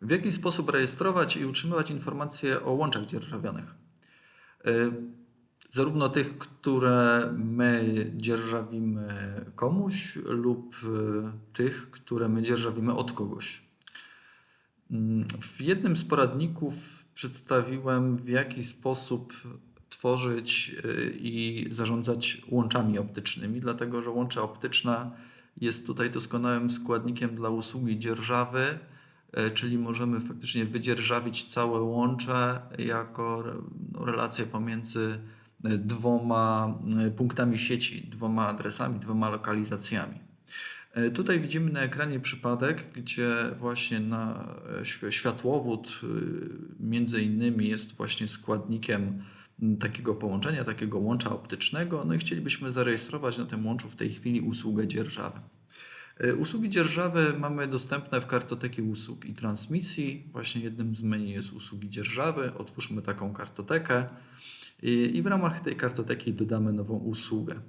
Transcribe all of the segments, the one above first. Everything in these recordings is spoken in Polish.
W jaki sposób rejestrować i utrzymywać informacje o łączach dzierżawionych? Y, Zarówno tych, które my dzierżawimy komuś, lub y, tych, które my dzierżawimy od kogoś. Mm, W jednym z poradników przedstawiłem, w jaki sposób tworzyć y, i zarządzać łączami optycznymi, dlatego że łącze optyczne jest tutaj doskonałym składnikiem dla usługi dzierżawy, czyli możemy faktycznie wydzierżawić całe łącze jako no, relację pomiędzy y, dwoma y, punktami sieci, dwoma adresami, dwoma lokalizacjami. E, Tutaj widzimy na ekranie przypadek, gdzie właśnie na e, świ- światłowód między innymi jest właśnie składnikiem takiego połączenia, takiego łącza optycznego. No i chcielibyśmy zarejestrować na tym łączu w tej chwili usługę dzierżawy. E, Usługi dzierżawy mamy dostępne w kartoteki usług i transmisji. Właśnie jednym z menu jest usługi dzierżawy. Otwórzmy taką kartotekę i, w ramach tej kartoteki dodamy nową usługę.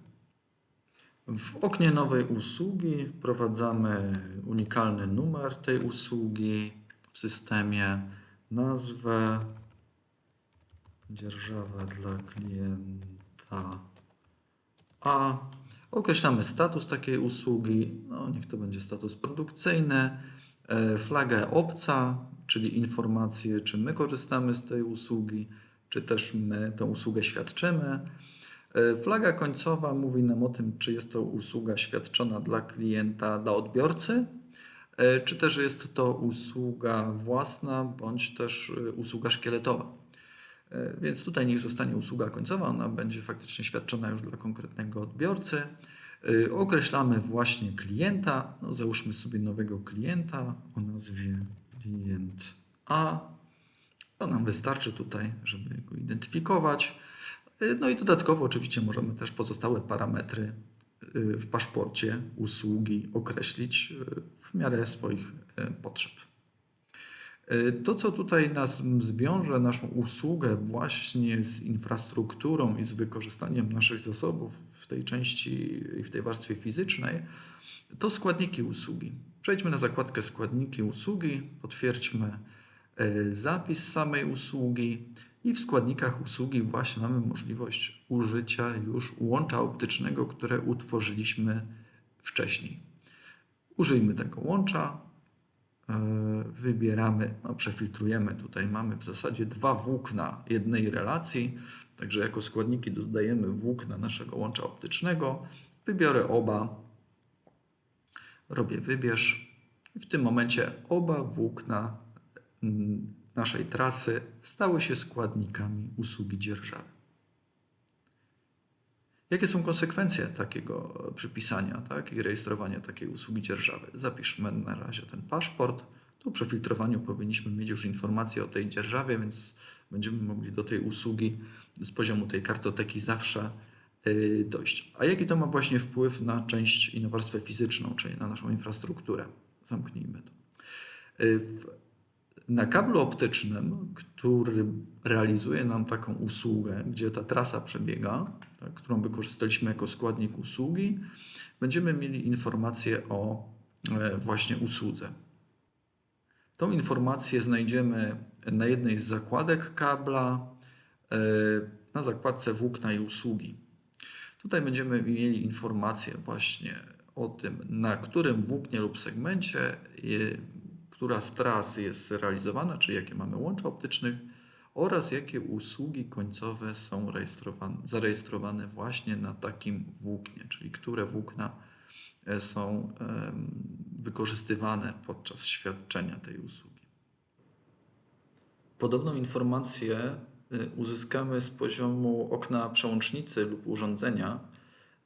W oknie nowej usługi wprowadzamy unikalny numer tej usługi w systemie, nazwę, dzierżawa dla klienta A. Określamy status takiej usługi, no niech to będzie status produkcyjny, e, flagę obca, czyli informację, czy my korzystamy z tej usługi, czy też my tę usługę świadczymy. E, Flaga końcowa mówi nam o tym, czy jest to usługa świadczona dla klienta, dla odbiorcy, e, czy też jest to usługa własna, bądź też usługa szkieletowa. E, Więc tutaj niech zostanie usługa końcowa, ona będzie faktycznie świadczona już dla konkretnego odbiorcy. E, Określamy właśnie klienta. No, załóżmy sobie nowego klienta o nazwie klient A. To nam wystarczy tutaj, żeby go identyfikować. Y, No i dodatkowo oczywiście możemy też pozostałe parametry w paszporcie usługi określić w miarę swoich potrzeb. Y, To, co tutaj nas zwiąże, naszą usługę właśnie z infrastrukturą i z wykorzystaniem naszych zasobów w tej części i w tej warstwie fizycznej, to składniki usługi. Przejdźmy na zakładkę składniki usługi, potwierdźmy y, zapis samej usługi i w składnikach usługi właśnie mamy możliwość użycia już łącza optycznego, które utworzyliśmy wcześniej. Użyjmy tego łącza, e, wybieramy, no przefiltrujemy. Tutaj mamy w zasadzie dwa włókna jednej relacji, także jako składniki dodajemy włókna naszego łącza optycznego. Wybiorę oba, robię wybierz i w tym momencie oba włókna naszej trasy stały się składnikami usługi dzierżawy. Jakie są konsekwencje takiego przypisania tak, i rejestrowania takiej usługi dzierżawy? Zapiszmy na razie ten paszport. Tu przy filtrowaniu powinniśmy mieć już informacje o tej dzierżawie, więc będziemy mogli do tej usługi z poziomu tej kartoteki zawsze y, dojść. A jaki to ma właśnie wpływ na część i na warstwę fizyczną, czyli na naszą infrastrukturę? Zamknijmy to. Y, na kablu optycznym, który realizuje nam taką usługę, gdzie ta trasa przebiega, tak, którą wykorzystaliśmy jako składnik usługi, będziemy mieli informację o e, właśnie usłudze. Tą informację znajdziemy na jednej z zakładek kabla, e, na zakładce włókna i usługi. Tutaj będziemy mieli informację właśnie o tym, na którym włóknie lub segmencie e, która z tras jest realizowana, czyli jakie mamy łącza optycznych oraz jakie usługi końcowe są rejestrowane, zarejestrowane właśnie na takim włóknie, czyli które włókna e, są wykorzystywane podczas świadczenia tej usługi. Podobną informację y, uzyskamy z poziomu okna przełącznicy lub urządzenia,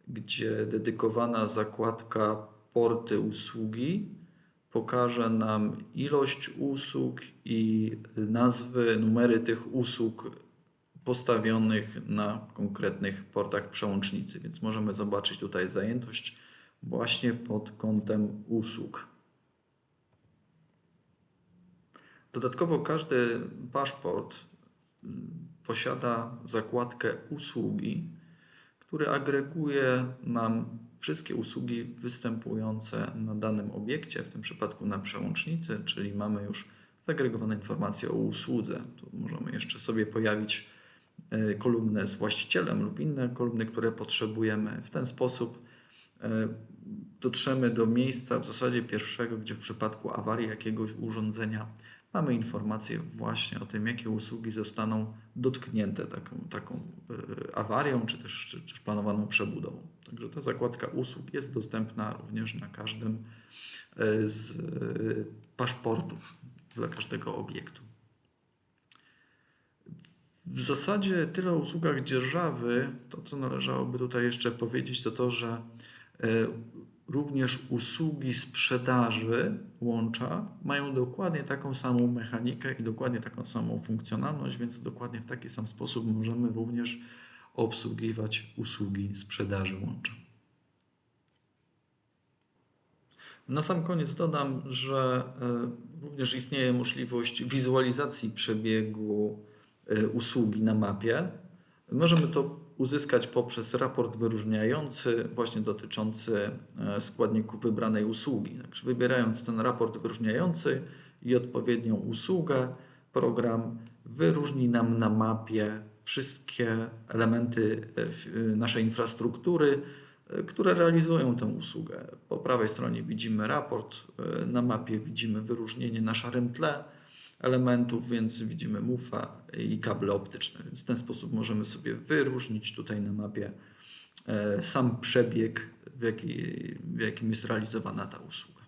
gdzie dedykowana zakładka porty usługi pokaże nam ilość usług i nazwy, numery tych usług postawionych na konkretnych portach przełącznicy. Więc możemy zobaczyć tutaj zajętość właśnie pod kątem usług. Dodatkowo każdy paszport mm, posiada zakładkę usługi, który agreguje nam wszystkie usługi występujące na danym obiekcie, w tym przypadku na przełącznicy, czyli mamy już zagregowane informacje o usłudze. Tu możemy jeszcze sobie pojawić e, kolumnę z właścicielem lub inne kolumny, które potrzebujemy. W ten sposób e, dotrzemy do miejsca w zasadzie pierwszego, gdzie w przypadku awarii jakiegoś urządzenia mamy informację właśnie o tym, jakie usługi zostaną dotknięte taką, taką e, awarią, czy też, czy, czy planowaną przebudową. Także ta zakładka usług jest dostępna również na każdym e, z e, paszportów dla każdego obiektu. W zasadzie tyle o usługach dzierżawy. To, co należałoby tutaj jeszcze powiedzieć, to to, że również usługi sprzedaży łącza mają dokładnie taką samą mechanikę i dokładnie taką samą funkcjonalność, więc dokładnie w taki sam sposób możemy również obsługiwać usługi sprzedaży łącza. Na sam koniec dodam, że e, również istnieje możliwość wizualizacji przebiegu e, usługi na mapie. Możemy to uzyskać poprzez raport wyróżniający, właśnie dotyczący e, składników wybranej usługi. Także wybierając ten raport wyróżniający i odpowiednią usługę, program wyróżni nam na mapie wszystkie elementy e, e, naszej infrastruktury, które realizują tę usługę. Po prawej stronie widzimy raport, na mapie widzimy wyróżnienie na szarym tle elementów, więc widzimy mufę i kable optyczne. Więc w ten sposób możemy sobie wyróżnić tutaj na mapie e, sam przebieg, w, jaki, w jakim jest realizowana ta usługa.